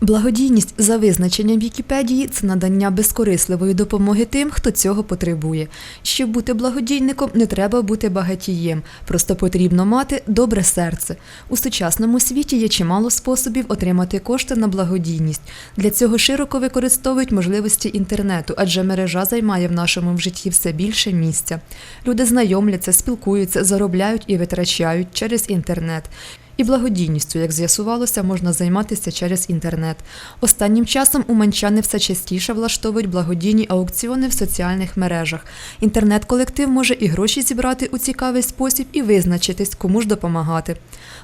Благодійність за визначенням Вікіпедії це надання безкорисливої допомоги тим, хто цього потребує. Щоб бути благодійником, не треба бути багатієм, просто потрібно мати добре серце. У сучасному світі є чимало способів отримати кошти на благодійність. Для цього широко використовують можливості інтернету, адже мережа займає в нашому житті все більше місця. Люди знайомляться, спілкуються, заробляють і витрачають через інтернет. І благодійністю, як з'ясувалося, можна займатися через інтернет. Останнім часом уманчани все частіше влаштовують благодійні аукціони в соціальних мережах. Інтернет-колектив може і гроші зібрати у цікавий спосіб і визначитись, кому ж допомагати.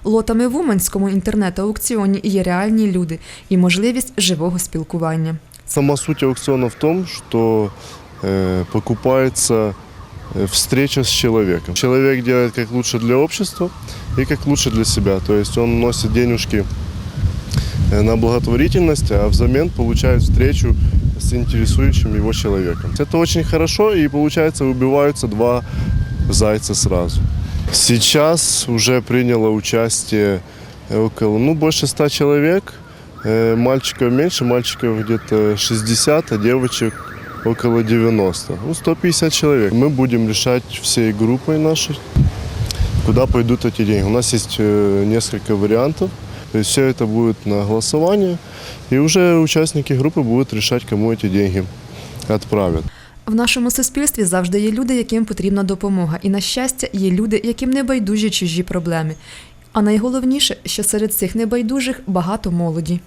Лотами в Уманському інтернет-аукціоні є реальні люди і можливість живого спілкування. Сама суть аукциона в том, что э, покупается э, встреча с человеком. Человек делает как лучше для общества и как лучше для себя. То есть он носит денежки э, на благотворительность, а взамен получает встречу с интересующим его человеком. Это очень хорошо и получается убиваются два зайца сразу. Сейчас уже приняло участие около, ну, больше ста человек. Э, Мальчиков меньше, мальчиков где-то 60, а девочек около 90. Ну, 150 человек. Мы будем решать всей группой нашей, куда пойдут эти деньги. У нас есть э, несколько вариантов. То есть все это будет на голосование. И уже участники группы будут решать, кому эти деньги отправят. В нашому суспільстві завжди є люди, яким потрібна допомога, і на щастя, є люди, яким не байдужі чужі проблеми. А найголовніше, що серед цих небайдужих багато молоді.